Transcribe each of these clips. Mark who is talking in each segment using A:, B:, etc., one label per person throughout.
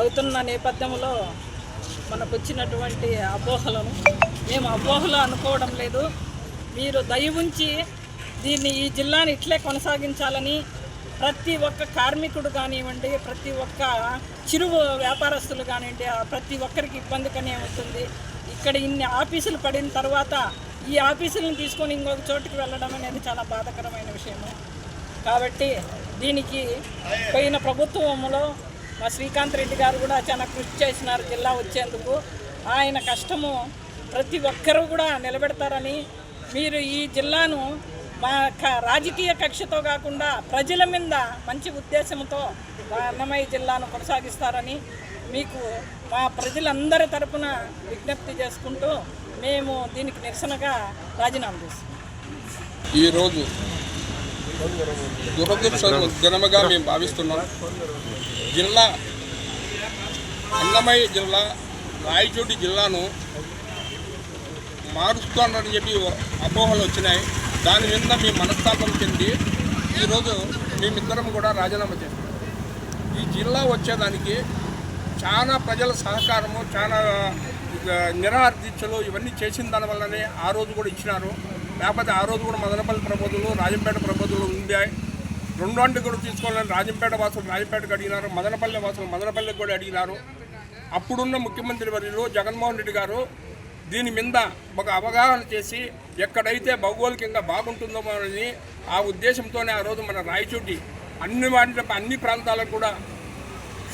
A: అవుతున్న నేపథ్యంలో మనకు వచ్చినటువంటి అపోహలను మేము అపోహలు అనుకోవడం లేదు. మీరు దయ ఉంచి దీన్ని ఈ జిల్లాని ఇట్లే కొనసాగించాలని ప్రతి ఒక్క కార్మికుడు కానివ్వండి ప్రతి ఒక్క చిరు వ్యాపారస్తులు కానివ్వండి ప్రతి ఒక్కరికి ఇబ్బందిగానే ఉంటుంది ఇక్కడ ఇన్ని ఆఫీసులు పడిన తర్వాత ఈ ఆఫీసులను తీసుకొని ఇంకొక చోటుకి వెళ్ళడం అనేది చాలా బాధకరమైన విషయము. కాబట్టి దీనికి పోయిన ప్రభుత్వంలో మా శ్రీకాంత్ రెడ్డి గారు కూడా చాలా కృషి చేసినారు జిల్లా వచ్చేందుకు. ఆయన కష్టము ప్రతి ఒక్కరూ కూడా నిలబెడతారని మీరు ఈ జిల్లాను మా క- రాజకీయ కక్షతో కాకుండా ప్రజల మీద మంచి ఉద్దేశంతో మా అన్నమయ్య జిల్లాను కొనసాగిస్తారని మీకు మా ప్రజలందరి తరపున విజ్ఞప్తి చేసుకుంటూ మేము దీనికి నిరసనగా రాజీనామా చేస్తాం
B: ఈరోజు దురదృష్ట మేము భావిస్తున్నాం. జిల్లా అన్నమయ్య జిల్లా రాయచోటి జిల్లాను మారుస్తానని చెప్పి అపోహలు వచ్చినాయి. దాని మీద మీ మనస్తాపం చెంది ఈరోజు మేమిద్దరం కూడా రాజీనామా చేస్తాం. ఈ జిల్లా వచ్చేదానికి చాలా ప్రజల సహకారము చాలా నిరార్థించలు ఇవన్నీ చేసిన దానివల్లనే ఆ రోజు కూడా ఇచ్చినారు. లేకపోతే ఆ రోజు కూడా మదనపల్లి ప్రబోధులు రాజంపేట ప్రబోధులు ఉండే రెండు అంటే కూడా తీసుకోవాలని రాజంపేట వాసులు రాజంపేటకు అడిగినారు మదనపల్లి వాసులు మదనపల్లికి కూడా అడిగినారు. అప్పుడున్న ముఖ్యమంత్రి వర్యులు జగన్మోహన్ రెడ్డి గారు దీని మీద ఒక అవగాహన చేసి ఎక్కడైతే భౌగోళికంగా బాగుంటుందో అని ఆ ఉద్దేశంతోనే ఆ రోజు మన రాయచోటి అన్ని వాటి అన్ని ప్రాంతాలకు కూడా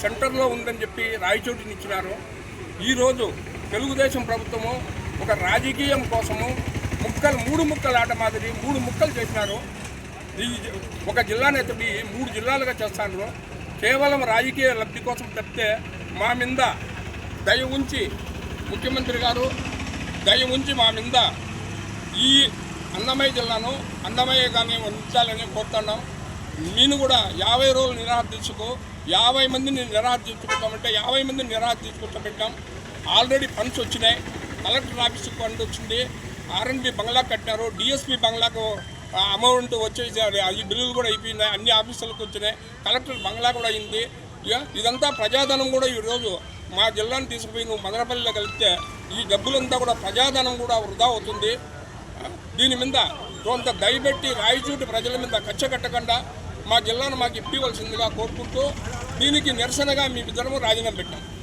B: సెంటర్లో ఉందని చెప్పి రాయచోటిని ఇచ్చినారు. ఈరోజు తెలుగుదేశం ప్రభుత్వము ఒక రాజకీయం కోసము ముక్కలు మూడు ముక్కలు ఆట మాదిరి మూడు ముక్కలు చేసినారు. ఒక జిల్లాని ఎత్తి మూడు జిల్లాలుగా చేస్తాను. కేవలం రాజకీయ లబ్ధి కోసం తప్పితే మా మీద దయ ఉంచి ముఖ్యమంత్రి గారు దయ ఉంచి మా మీద ఈ అన్నమయ్య జిల్లాను అన్నమయ్యగానే ఉంచాలని కోరుతున్నాం. నేను కూడా యాభై రోజులు నిరాహర్దించుకో యాభై మందిని నిరాహర్దించుకుంటామంటే యాభై మందిని నిరాహర్దించుకుంటా పెట్టాం. ఆల్రెడీ ఫండ్స్ వచ్చినాయి. కలెక్టర్ ఆఫీస్కి ఫండ్ వచ్చింది. ఆర్ఎన్బి బంగ్లా కట్టినారు. డిఎస్పి బంగ్లాకు అమౌంట్ వచ్చేసి అది ఈ బిల్లులు కూడా అయిపోయినాయి. అన్ని ఆఫీసులకు వచ్చినాయి. కలెక్టర్ బంగ్లా కూడా అయింది. ఇక ఇదంతా ప్రజాధనం కూడా ఈరోజు మా జిల్లాను తీసుకుపోయి నువ్వు మదనపల్లిలో కలిపితే ఈ డబ్బులంతా కూడా ప్రజాధనం కూడా వృధా అవుతుంది. దీని మీద కొంత దయబెట్టి రాయచూటి ప్రజల మీద కచ్చ కట్టకుండా మా జిల్లాను మాకు ఇప్పివలసిందిగా కోరుకుంటూ దీనికి నిరసనగా మీ ఇద్దరము రాజీనామా పెట్టాం.